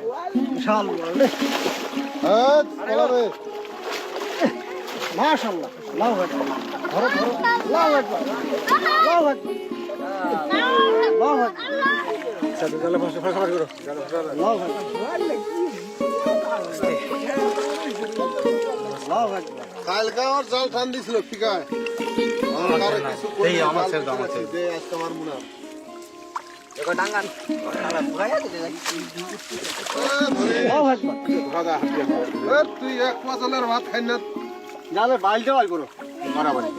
রে হ্যাঁ লাভ একবার ধরো ধরো লাভ একবার। লাভ একবার লাভ একবার। জালে ফাঁসে ফাঁসে ফাঁসে করো লাভ একবার কালকে আমার জাল টান দিছিল ফিকায়। আমার কারও কিছু আমার আমার তুই এক পাঁচালের ভাত খাই না যাবে বাইলটা বাই করো মাথা হবে না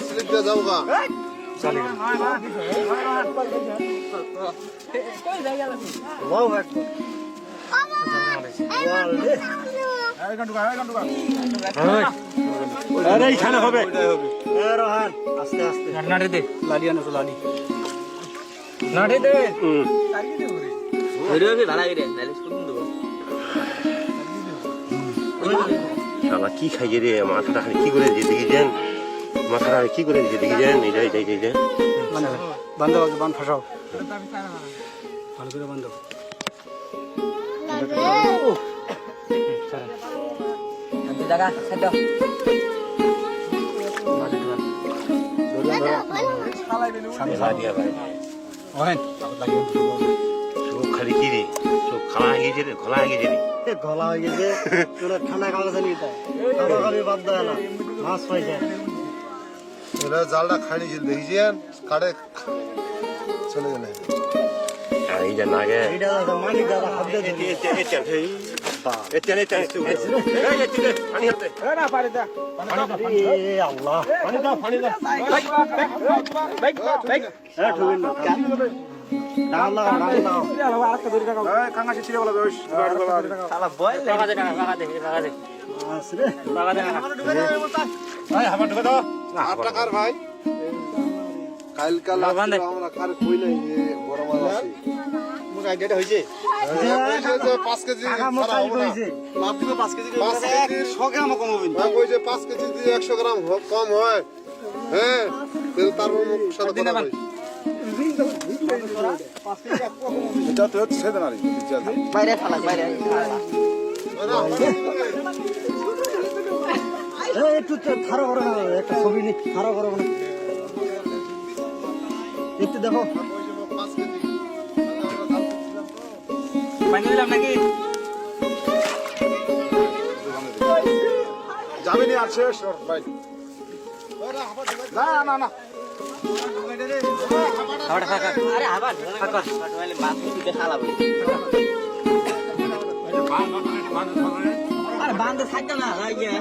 স্লিপ দিয়ে যাব হবে। আস্তে আস্তে নাড়ে দে। আনো নাড়ে দে কি খাইয়ে রে? মাথাটা কি করে দিয়ে দেখেছেন মাথাটা কি করে দিয়ে দেখেছেন এই যাই যাই যাই। বান্ধব আগে বান ফাঁসাও। ভালো করে বান্ধব জায়গা সেটা চোখ খালি কি রে? চোখ খালা হয়ে গেছে রে খোলা হয়ে গেছে রে। এ হয়ে গেছে। ঠান্ডা খাওয়া গেছে নিতে খাবার খাবি বাদ দেয় না। মাছ পাইছে। এরা জালটা খাই নিয়েছিল দেখেছেন কাটে চলে গেলে আর এই যে এইটা মালিক দাদা হাত দিয়ে দিবি এতেন এতেন এই এতেন পানি হাতে এ আল্লাহ পানি দাও পানি দাও এ ঠুবিন না ডাল লাগাও ডাল লাগাও শালা বল লাগা দে লাগা দে লাগা দে মাছ রে লাগা দে এই হামার ঢুকে দাও আট টাকার ভাই। কালকা বান্ধে। লাগছিল আমরা কার কই নাই যে বড় মাছ আছে? মুখ আইডিয়াটা হইছে হ্যাঁ, পাঁচ কেজি লাভ দিবে 5 কেজি পাঁচ গ্রাম কম হবে হ্যাঁ, পাঁচ কেজি দিয়ে একশো গ্রাম কম হয়। হ্যাঁ তাহলে তার মুখ সাথে কথা কইছে এটা তো হচ্ছে সেদিন আরে বাইরে ফালাক বাইরে। একটু খারাপ করো না একটা ছবি নি খারাপ করো না একটু দেখো দিলাম নাকি যাবি নি আর শেষ ভাই না না না আরে আবার মানে মাছ বলি থাকে না লাগিয়ে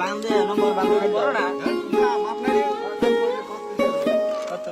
বান্ধে নম্বর বান্দে থাকবে। না? কত